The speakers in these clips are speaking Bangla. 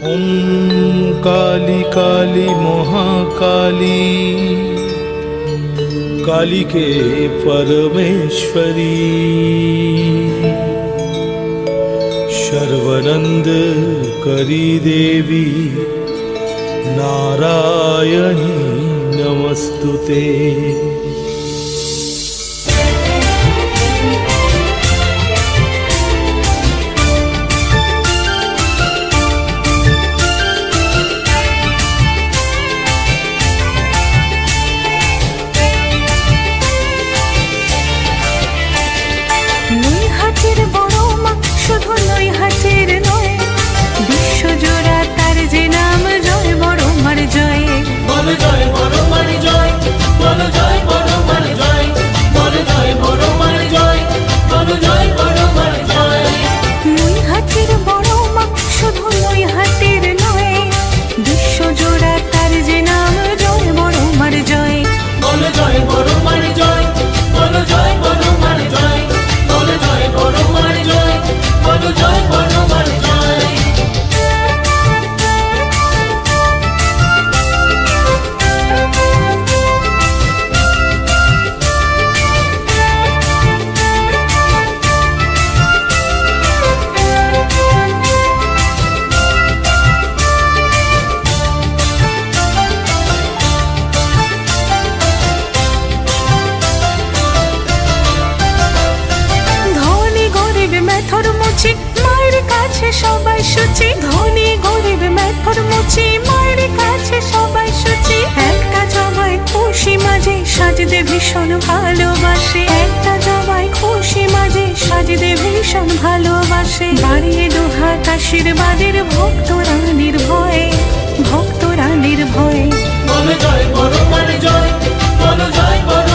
ॐ काली काली महाकाली। कालिके परमेश्वरी। शर्वनन्द करी देवी। नारायणी नमस्तु ते ভালোবাসে। দাঁড়িয়ে দোহা কাশীর্বাদের ভক্তরা নির্ভয়ে ভক্তরা নির্ভয়ে বল জয় বড় জয় জয় বড়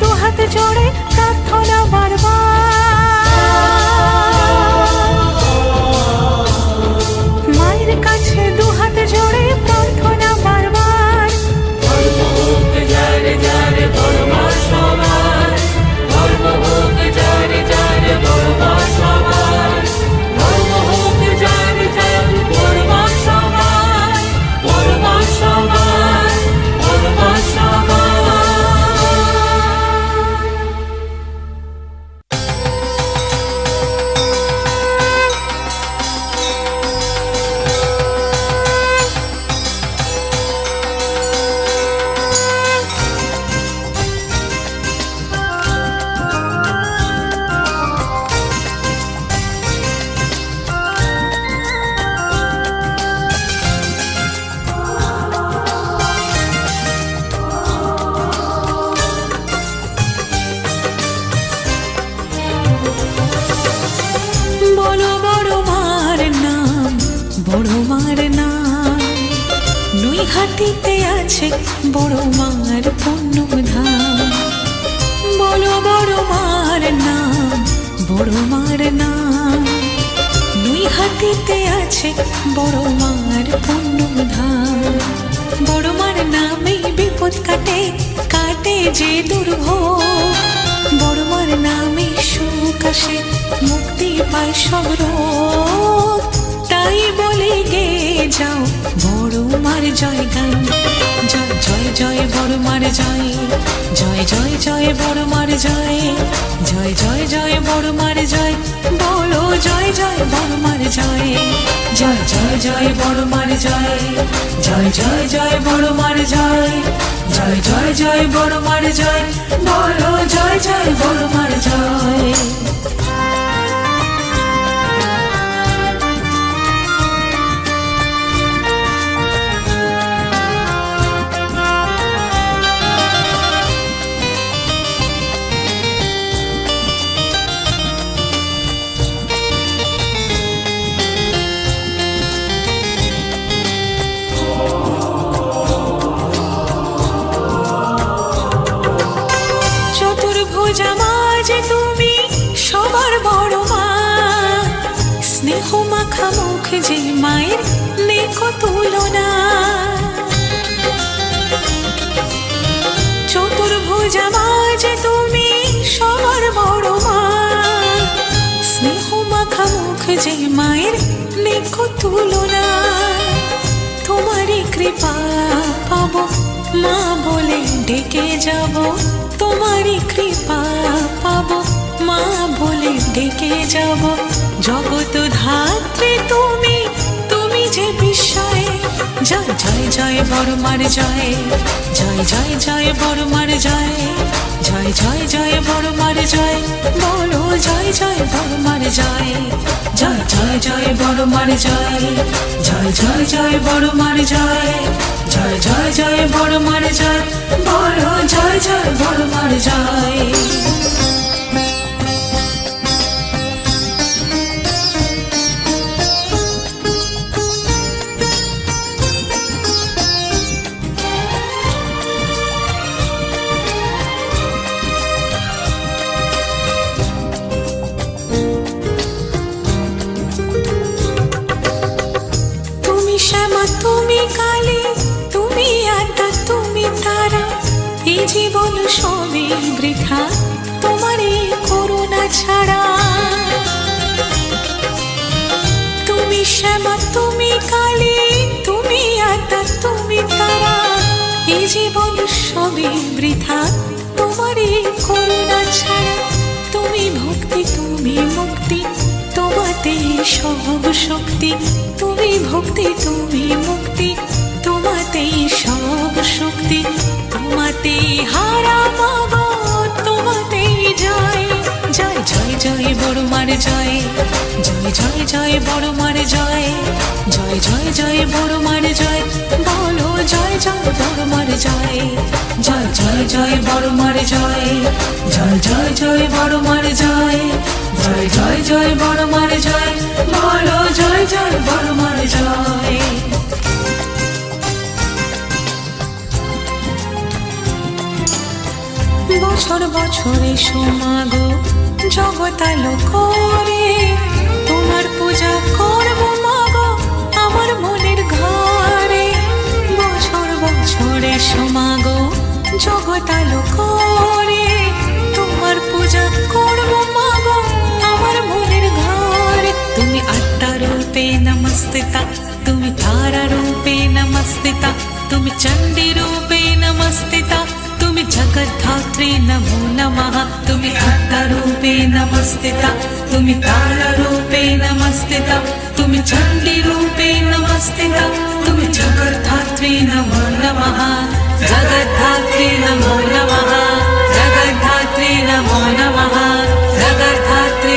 দু হাতে জোড়ে প্রার্থনা আছে বড় মার পূর্ণ ধাম বলো, বড় মার নাম, বড় মার নাম। দুই হাতিতে আছে বড় মার পূর্ণ ধাম বড় মার নামে বিপদ কাটে কাটে যে দুর্ভোগ। বড় মার নামে সুখ আসে, মুক্তি পায় সব রোগ। তাই বলে গে যাও বড় মার জয় গান। জয় জয় জয় বড় মার জয়। জয় জয় জয় বড় মার জয়। জয় জয় জয় বড় মার জয়। বলো জয় জয় বড় মার জয়। জয় জয় জয় বড় মার জয়। জয় জয় জয় বড় মার জয়। জয় জয় জয় বড় মার জয়। বলো জয় জয় বড় মার জয়। মুখ যে মায়ের নেকো তুলনা। চতুর্ভুজা মাঝে তুমি সবার বড় মা। স্নেহ মাখা মুখ যে মায়ের নেকো তুলনা। তোমারই কৃপা পাবো মা বলে ডেকে যাব। তোমারই কৃপা পাবো মা বলে ডেকে যাব। জগত ধাত্রী তুমি তুমি যে বিস্ময়ে জয় জয় জয় বড় মার জয় জয় জয় জয় বড় মার জয় জয় জয় জয় বড় মার জয় বলো জয় জয় বড় মার জয় জয় জয় জয় বড় মার জয় জয় জয় জয় বড় মার জয় জয় জয় জয় বড় মার জয় বলো জয় জয় বড় মার জয় জীবন সবই বৃথা তোমার এই করুণা ছাড়া। তুমি শ্যামা, তুমি কালী, তুমি আড্ডা তুমি তারা। এই জীবন সবই বৃথা তোমার এই করুণা ছাড়া। তুমি ভক্তি, তুমি মুক্তি, তোমাতে সব শক্তি। তুমি ভক্তি, তুমি মুক্তি, তোমাতেই সব শক্তি। জয় জয় জয় জয় বড় মার জয় জয় জয় জয় বড় মার জয় জয় জয় জয় বড় মার জয় বলো জয় জয় বড় মার জয় জয় জয় জয় বড় মার জয় জয় জয় জয় বড় মার জয় জয় জয় বড় মার জয় বলো জয় জয় বছর সমাগো জগতালো করে তোমার পূজা করব মাগো, আমার মনের ঘরে বছর বছরে সমাগো জগতালো করে তোমার পূজা করব মাগো, আমার মনের ঘরে তুমি আত্মা রূপে নমস্তিতা, তুমি তারা রূপে নমস্তিতা, তুমি চণ্ডী রূপে নমস্তিতা। তুমি জগদ্ধাত্রী নমো নমঃ তুমি আত্মরূপে নমস্তিতা তুমি তাররূপে নমস্তিতা তুমি চণ্ডী রূপে নমস্তিতা তুমি জগদ্ধাত্রী নমো নমঃ জগদ্ধাত্রী নমো নমঃ জগদ্ধাত্রী নমো নমঃ জগদ্ধাত্রী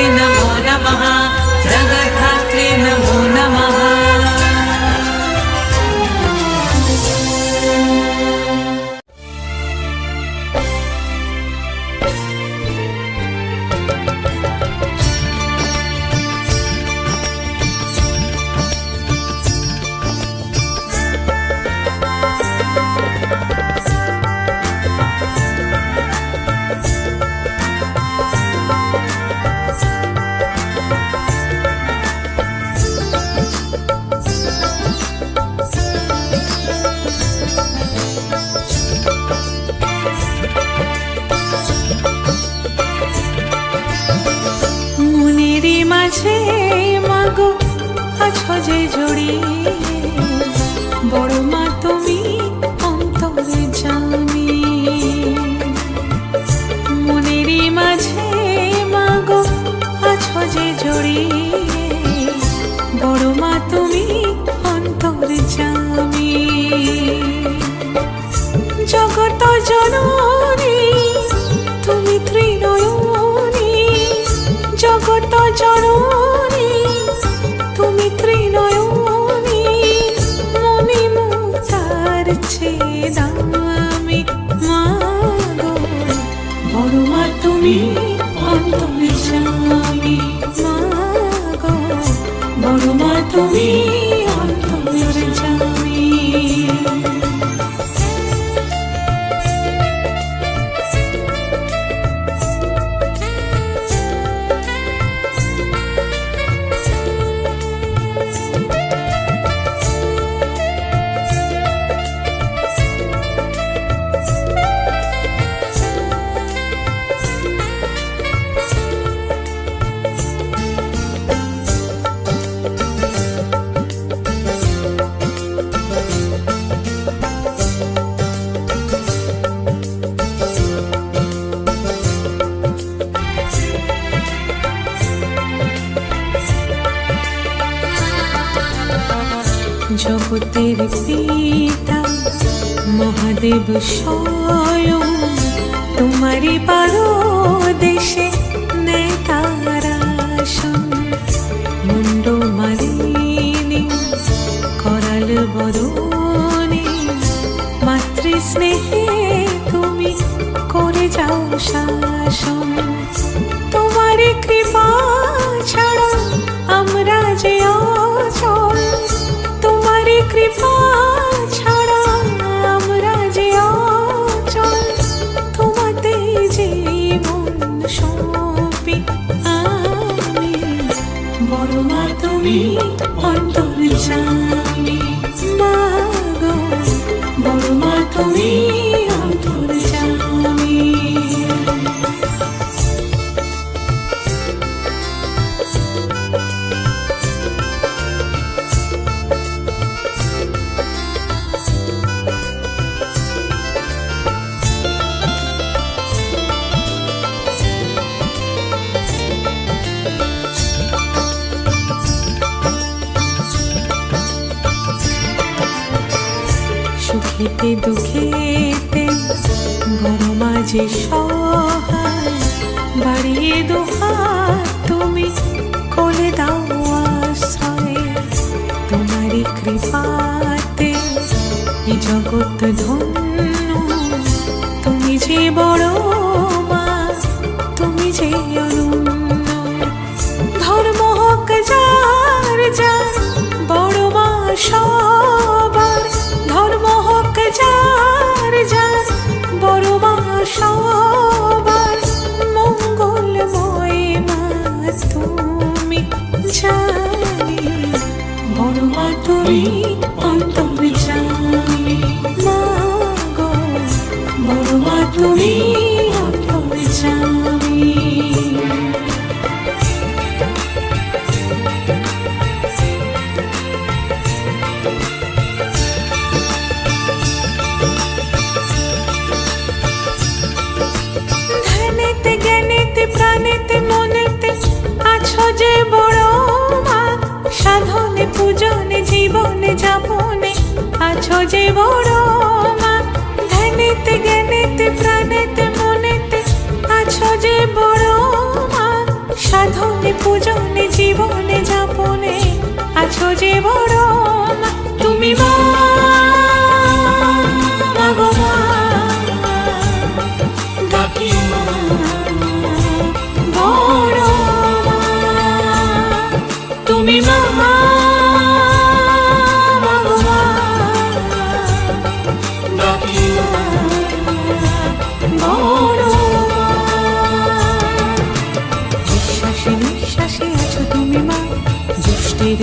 যে জড়িয়ে বড় মা তুমি অন্তরে জানি। মনেরই মাঝে মাগো আছো যে জড়িয়ে অন্তরে জামি স্বয়ং তোমারই পারো দেশে নেতারাসন মুন্ড মালিনী করাল বদনে মাতৃ স্নেহে তুমি করে যাও শাসন সুখেতে দুঃখেতে। বড় মাঝে সহায়। বাড়িয়ে দোহার তুমি, কোলে দাও আশ্রয়। তোমারই কৃপাতে এই জগৎ ধন্য। তুমি যে বড় বড় মা ধ্যানেতে জ্ঞানেতে প্রাণেতে মনেতে আছো যে বড় মা। সাধনে, পূজনে, জীবনে, যাপনে আছো যে বড়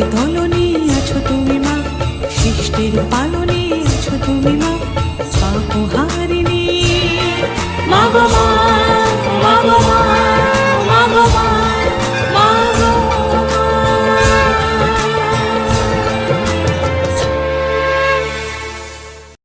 দলনে আছো মা সৃষ্টির পালনে